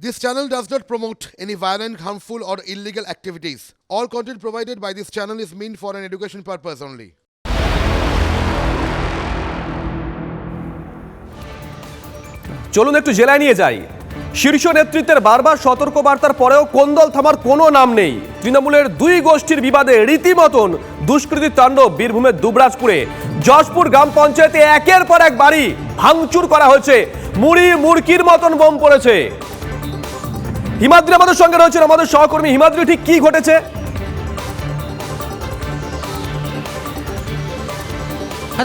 This channel does not promote any violent, harmful, or illegal activities. All content provided by this channel is meant for an education purpose only. চলুন একটু জেলায় নিয়ে যাই। শীর্ষ নেতৃত্বের বারবার সতর্ক বার্তার পরেও কোন্দল থামার কোনো নাম নেই। তৃণমূলের দুই গোষ্ঠীর বিবাদে রীতিমতন দুষ্কৃতির তাণ্ডব বীরভূমের দুবরাজপুরে। যশপুর গ্রাম পঞ্চায়েতে একের পর এক বাড়ি ভাঙচুর করা হয়েছে। মুড়ি মুড়কির মতন বোম পড়েছে। হিমাদ্রি আমাদের সঙ্গে রয়েছেন আমাদের সহকর্মী হিমাদ্রি ঠিক কি ঘটেছে?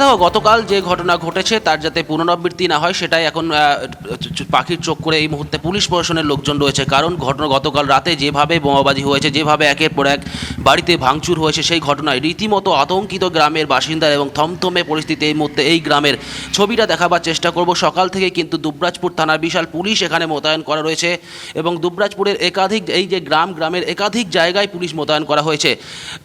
দেখো গতকাল যে ঘটনা ঘটেছে, তার যাতে পুনরাবৃত্তি না হয়, সেটাই এখন পাখির চোখ করে এই মুহূর্তে পুলিশ প্রশাসনের লোকজন রয়েছে। কারণ ঘটনা গতকাল রাতে যেভাবে বোমাবাজি হয়েছে, যেভাবে একের পর এক বাড়িতে ভাঙচুর হয়েছে, সেই ঘটনায় রীতিমতো আতঙ্কিত গ্রামের বাসিন্দা এবং থমথমে পরিস্থিতি এই মুহূর্তে এই গ্রামের। ছবিটা দেখাবার চেষ্টা করব। সকাল থেকে কিন্তু দুবরাজপুর থানার বিশাল পুলিশ এখানে মোতায়েন করা রয়েছে এবং দুবরাজপুরের একাধিক, এই যে গ্রাম, গ্রামের একাধিক জায়গায় পুলিশ মোতায়েন করা হয়েছে।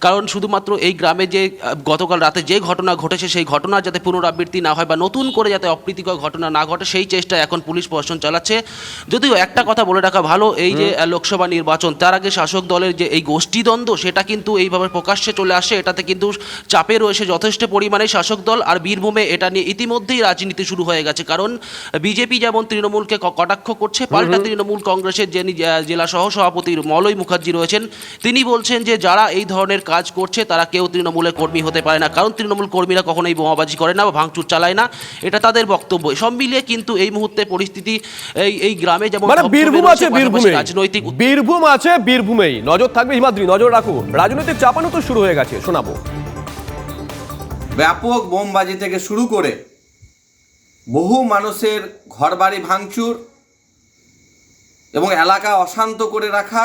কারণ শুধুমাত্র এই গ্রামে যে, গতকাল রাতে যে ঘটনা ঘটেছে, সেই ঘটনার যাতে পুনরাবৃত্তি না হয় বা নতুন করে যাতে অপ্রীতিকর ঘটনা না ঘটে সেই চেষ্টা এখন পুলিশ প্রশাসন চালাচ্ছে। যদিও একটা কথা বলে রাখা ভালো এই যে লোকসভা নির্বাচন তার আগে শাসক দলের যে এই গোষ্ঠীদ্বন্দ্ব সেটা কিন্তু এইভাবে প্রকাশ্যে চলে আসে। এটাতে কিন্তু চাপে রয়েছে যথেষ্ট পরিমাণে শাসক দল আর বীরভূমে এটা নিয়ে ইতিমধ্যেই রাজনীতি শুরু হয়ে গেছে। কারণ বিজেপি যেমন তৃণমূলকে কটাক্ষ করছে পাল্টা তৃণমূল কংগ্রেসের যিনি জেলা সহ সভাপতি মলয় মুখার্জি রয়েছেন তিনি বলছেন যে যারা এই ধরনের কাজ করছে তারা কেউ তৃণমূলের কর্মী হতে পারে না। কারণ তৃণমূল কর্মীরা কখনোই বোমাবাজি করে না বা ভাঙচুর চালায় না এটা তাদের বক্তব্য। সব মিলিয়ে কিন্তু এই মুহূর্তে পরিস্থিতি এই এই গ্রামে যেমন মানে বীরভূম আছে বীরভূমে রাজনৈতিক বীরভূম আছে বীরভূমেই। নজর থাকবে হিমাদ্রি নজর রাখুন। রাজনৈতিক চাপানো তো শুরু হয়ে গেছে শোনাবো। ব্যাপক বোমবাজি থেকে শুরু করে বহু মানুষের ঘরবাড়ি ভাঙচুর এবং এলাকা অশান্ত করে রাখা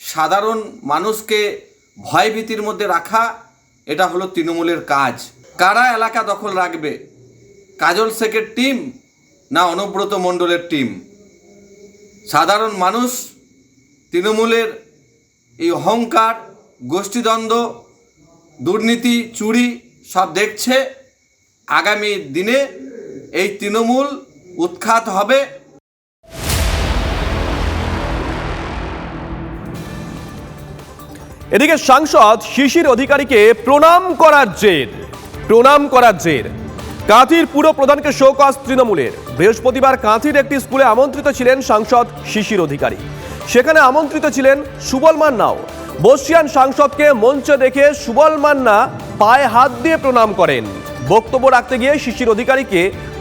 সাধারণ মানুষকে ভয়ভীতির মধ্যে রাখা এটা হলো তৃণমূলের কাজ। কারা এলাকা দখল রাখবে? কাজল শেখের টিম না অনুব্রত মণ্ডলের টিম? সাধারণ মানুষ, তৃণমূলের এই অহংকার, গোষ্ঠীদ্বন্দ্ব, দুর্নীতি, চুরি সব দেখছে। আগামী দিনে এই তৃণমূল উৎখাত হবে। এদিকে সাংসদ শিশির অধিকারীকে প্রণাম করার জের। প্রণাম করার জের। কাঁথির পুরো প্রধানকে শোকজ তৃণমূলের। বৃহস্পতিবার কাঁথির একটি স্কুলে আমন্ত্রিত ছিলেন সাংসদ শিশির অধিকারী। সেখানে আমন্ত্রিত ছিলেন সুবল মান্নাও। বর্ষিয়ান সাংসদকে মঞ্চে দেখে সুবল মান্না পায়ে হাত দিয়ে প্রণাম করেন। বক্তব্য রাখতে গিয়ে শিশির অধিকারীকে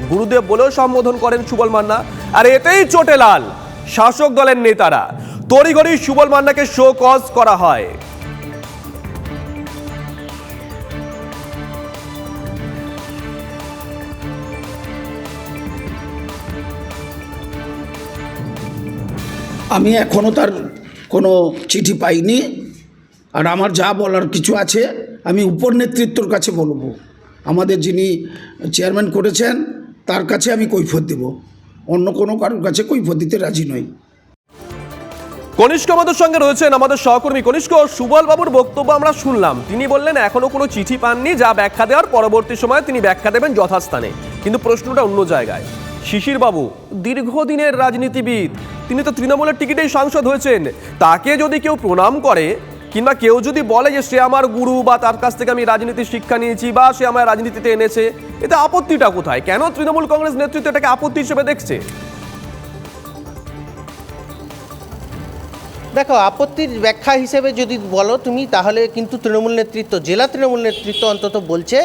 গুরুদেব বলেও সম্বোধন করেন সুবল মান্না। আর এতেই চোটে লাল। শাসক দলের নেতারা। তড়িঘড়ি সুবল মান্নাকে শো কজ করা হয়। আমি এখনও তার কোনো চিঠি পাইনি। আর আমার যা বলার কিছু আছে, আমি উপর নেতৃত্বর কাছে বলব। আমাদের যিনি চেয়ারম্যান করেছেন, তার কাছে আমি কৈফত দেব। অন্য কোনো কারোর কাছে কৈফত দিতে রাজি নই। কনিষ্ক আমাদের সঙ্গে রয়েছেন আমাদের সহকর্মী কনিষ্ক সুবল বাবুর বক্তব্য আমরা শুনলাম। তিনি বললেন, এখনও কোনো চিঠি পাননি, যা ব্যাখ্যা দেওয়ার পরবর্তী সময়ে তিনি ব্যাখ্যা দেবেন যথাস্থানে। কিন্তু প্রশ্নটা অন্য জায়গায়। শিশির বাবু দীর্ঘদিনের রাজনীতিবিদ। তিনি তো তৃণমূলের টিকিটেই সাংসদ হয়েছেন। তাকে যদি কেউ প্রণাম করে, কিংবা কেউ যদি বলে যে সে আমার গুরু বা তার কাছ থেকে আমি রাজনীতির শিক্ষা নিয়েছি বা সে আমার রাজনীতিতে এনেছে, এতে আপত্তিটা কোথায়? কেন তৃণমূল কংগ্রেস নেতৃত্ব এটাকে আপত্তি হিসেবে দেখছে? দেখো, আপত্তির ব্যাখ্যা হিসেবে যদি বলো তুমি, তাহলে কিন্তু তৃণমূল নেতৃত্ব, জেলা তৃণমূল নেতৃত্ব অন্তত বলছে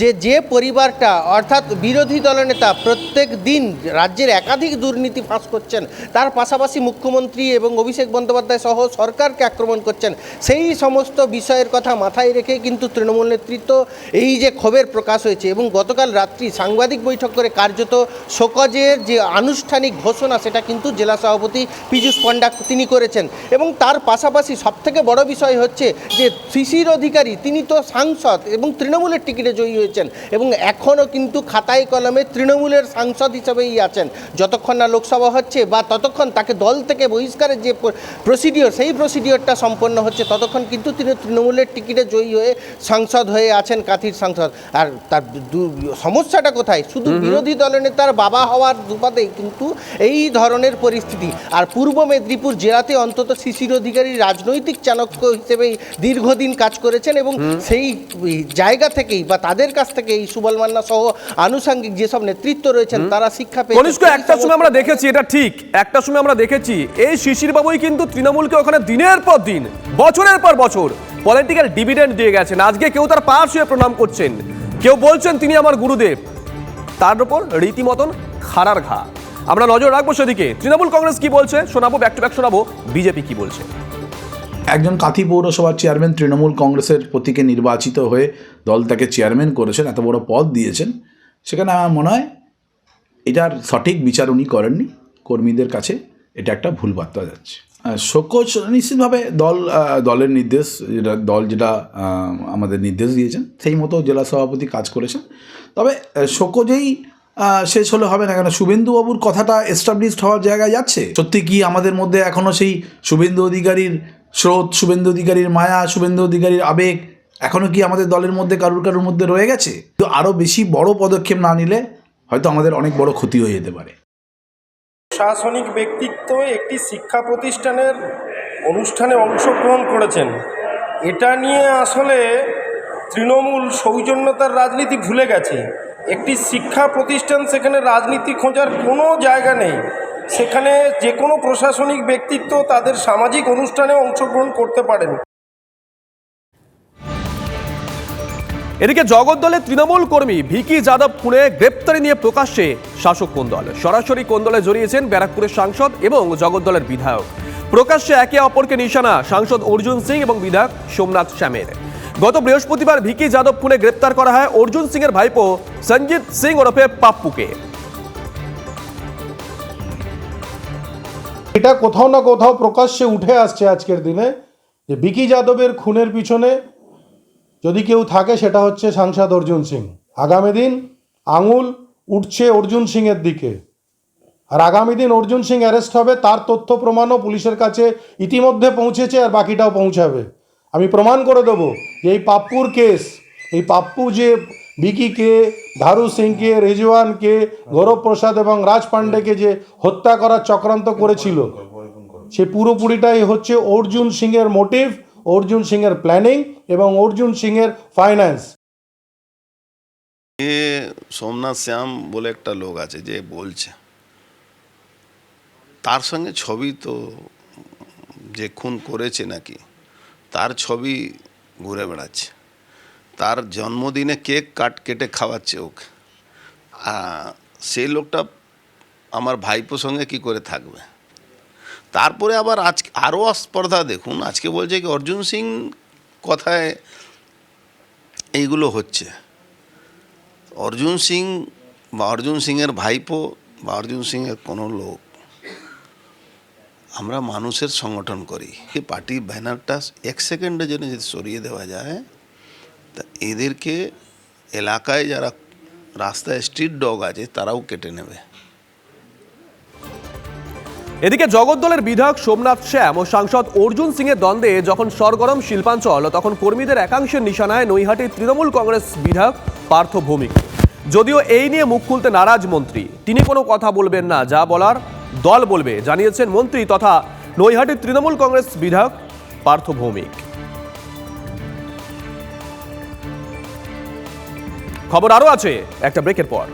যে যে পরিবারটা, অর্থাৎ বিরোধী দলনেতা প্রত্যেক দিন রাজ্যের একাধিক দুর্নীতি ফাঁস করছেন, তার পাশাপাশি মুখ্যমন্ত্রী এবং অভিষেক বন্দ্যোপাধ্যায় সহ সরকারকে আক্রমণ করছেন, সেই সমস্ত বিষয়ের কথা মাথায় রেখে কিন্তু তৃণমূল নেতৃত্ব এই যে ক্ষোভের প্রকাশ হয়েছে এবং গতকাল রাত্রি সাংবাদিক বৈঠক করে কার্যত শোকজের যে আনুষ্ঠানিক ঘোষণা, সেটা কিন্তু জেলা সভাপতি পীযূষ পণ্ডা তিনি করেছেন। এবং তার পাশাপাশি সবথেকে বড় বিষয় হচ্ছে যে শিশির অধিকারী তিনি তো সাংসদ এবং তৃণমূলের টিকিটে জয়ী হয়েছেন এবং এখনও কিন্তু খাতায় কলমে তৃণমূলের সাংসদ হিসাবেই আছেন। যতক্ষণ না লোকসভা হচ্ছে বা ততক্ষণ তাকে দল থেকে বহিষ্কারের যে প্রসিডিওর সেই প্রসিডিওরটা সম্পন্ন হচ্ছে ততক্ষণ কিন্তু তিনি তৃণমূলের টিকিটে জয়ী হয়ে সাংসদ হয়ে আছেন কাথির সাংসদ। আর তার সমস্যাটা কোথায়? শুধু বিরোধী দলনেতার বাবা হওয়ার দুপাতেই কিন্তু এই ধরনের পরিস্থিতি। আর পূর্ব মেদিনীপুর জেলাতে অন্তত শিশির অধিকারী রাজনৈতিক চাণক্য হিসেবেই দীর্ঘদিন কাজ করেছেন এবং সেই জায়গা থেকেই বা তাদের কাছ থেকে এই সুবল মান্না সহ আনুষাঙ্গিক যেসব নেতৃত্ব রয়েছেন তারা শিক্ষা পেয়ে কনিষ্ক একটা সময় আমরা দেখেছি এটা ঠিক একটা সময় আমরা দেখেছি এই শিশির বাবুই কিন্তু তৃণমূলকে ওখানে দিনের পর দিন বছরের পর বছর পলিটিক্যাল ডিভিডেন্ড দিয়ে গেছেন। আজকে কেউ তার পা শুয়ে প্রণাম করছেন। কেউ বলছেন তিনি আমার গুরুদেব। তার উপর রীতিমতন খাড়ার ঘা। আমরা নজর রাখব সেদিকে। তৃণমূল কংগ্রেস কি বলছে? শোনাবো ব্যাক টু ব্যাক শোনাবো। বিজেপি কি বলছে? একজন কাঁথি পৌরসভার চেয়ারম্যান তৃণমূল কংগ্রেসের প্রতীকে নির্বাচিত হয়ে দল তাকে চেয়ারম্যান করেছেন, এত বড় পদ দিয়েছেন। সেখানে আমার মনে হয় এটার সঠিক বিচার উনি করেননি, কর্মীদের কাছে এটা একটা ভুল বার্তা যাচ্ছে। শোকজ নিশ্চিতভাবে দল দলের নির্দেশ, যেটা দল যেটা আমাদের নির্দেশ দিয়েছেন, সেই মতো জেলা সভাপতি কাজ করেছেন। তবে শোকজেই শেষ হলে হবে না কেন? শুভেন্দুবাবুর কথাটা এস্টাবলিশড হওয়ার জায়গায় যাচ্ছে? সত্যি কি আমাদের মধ্যে এখনও সেই শুভেন্দু অধিকারীর স্রোত, শুভেন্দু অধিকারীর মায়া, শুভেন্দু অধিকারীর আবেগ এখনও কি আমাদের দলের মধ্যে, কারুর কারুর মধ্যে রয়ে গেছে? তো আরও বেশি বড় পদক্ষেপ না নিলে হয়তো আমাদের অনেক বড় ক্ষতি হয়ে যেতে পারে। প্রশাসনিক ব্যক্তিত্ব একটি শিক্ষা প্রতিষ্ঠানের অনুষ্ঠানে অংশগ্রহণ করেছেন। এটা নিয়ে আসলে তৃণমূল সৌজন্যতার রাজনীতি ভুলে গেছে। একটি শিক্ষা প্রতিষ্ঠান, সেখানে রাজনীতি খোঁজার কোনো জায়গা নেই। সেখানে যে কোনো প্রশাসনিক ব্যক্তিত্ব তাদের সামাজিক অনুষ্ঠানে অংশগ্রহণ করতে পারেন। এদিকে জগদ্দলের তৃণমূল কর্মী ভিকি যাদব খুনে গ্রেপ্তারি নিয়ে প্রকাশ্যে শাসক কোন্দল। সরাসরি কোন্দলে জড়িয়েছেন ব্যারাকপুরের সাংসদ এবং জগদ্দলের বিধায়ক। প্রকাশ্যে একে অপরকে নিশানা সাংসদ অর্জুন সিং এবং বিধায়ক সোমনাথ শ্যামের। গত বৃহস্পতিবার ভিকি যাদব খুনে গ্রেপ্তার করা হয় অর্জুন সিং এর ভাইপো সঞ্জিত সিং ওরফে পাপ্পুকে। এটা কোথাও না কোথাও প্রকাশ্যে উঠে আসছে আজকের দিনে যে বিকি যাদবের খুনের পিছনে যদি কেউ থাকে সেটা হচ্ছে সাংসদ অর্জুন সিং। আগামী দিন আঙুল উঠছে অর্জুন সিংয়ের দিকে। আর আগামী দিন অর্জুন সিং অ্যারেস্ট হবে, তার তথ্য প্রমাণও পুলিশের কাছে ইতিমধ্যে পৌঁছেছে আর বাকিটাও পৌঁছাবে। আমি প্রমাণ করে দেবো যে এই পাপ্পুর কেস, এই পাপ্পু যে বিকিকে ধারু সিংকে রেজওয়ানকে গৌরব প্রসাদ এবং রাজ পান্ডেকে যে হত্যা করার চক্রান্ত করেছিল, সে পুরোপুরিটাই হচ্ছে অর্জুন সিংয়ের মোটিভ, অর্জুন সিংয়ের প্ল্যানিং এবং অর্জুন সিংয়ের ফাইন্যান্স। এ সোমনাথ শ্যাম বলে একটা লোক আছে যে বলছে, তার সঙ্গে ছবি তো যে খুন করেছে নাকি তার ছবি ঘুরে বেড়াচ্ছে। তার জন্মদিনে কেক কাট, কেটে খাওয়াচ্ছে ওকে। সেই লোকটা আমার ভাইপোর সঙ্গে কি করে থাকবে? তারপরে আবার আজ, আরও স্পর্ধা দেখুন, আজকে বলছে কি, অর্জুন সিং কথায় এইগুলো হচ্ছে। অর্জুন সিং বা অর্জুন সিংয়ের ভাইপো বা অর্জুন সিংয়ের কোনো লোক আমরা মানুষের সংগঠন করি। এই পার্টি ব্যানারটা এক সেকেন্ডের জন্য যদি সরিয়ে দেওয়া যায়, তা এদেরকে এলাকায় যারা রাস্তায় স্ট্রিট ডগ আছে, তারাও কেটে নেবে। এদিকে জগদ্দলের বিধায়ক সোমনাথ শ্যাম ও সাংসদ অর্জুন সিং এর দ্বন্দ্বে যখন সরগরম শিল্পাঞ্চল, তখন কর্মীদের একাংশের নিশানায় নৈহাটির তৃণমূল কংগ্রেস বিধায়ক পার্থ ভৌমিক। যদিও এই নিয়ে মুখ খুলতে নারাজ মন্ত্রী, তিনি কোনো কথা বলবেন না, যা বলার দল বলবে, জানিয়েছেন মন্ত্রী তথা নৈহাটির তৃণমূল কংগ্রেস বিধায়ক পার্থ ভৌমিক। খবর আরও আছে, একটা ব্রেকের পর।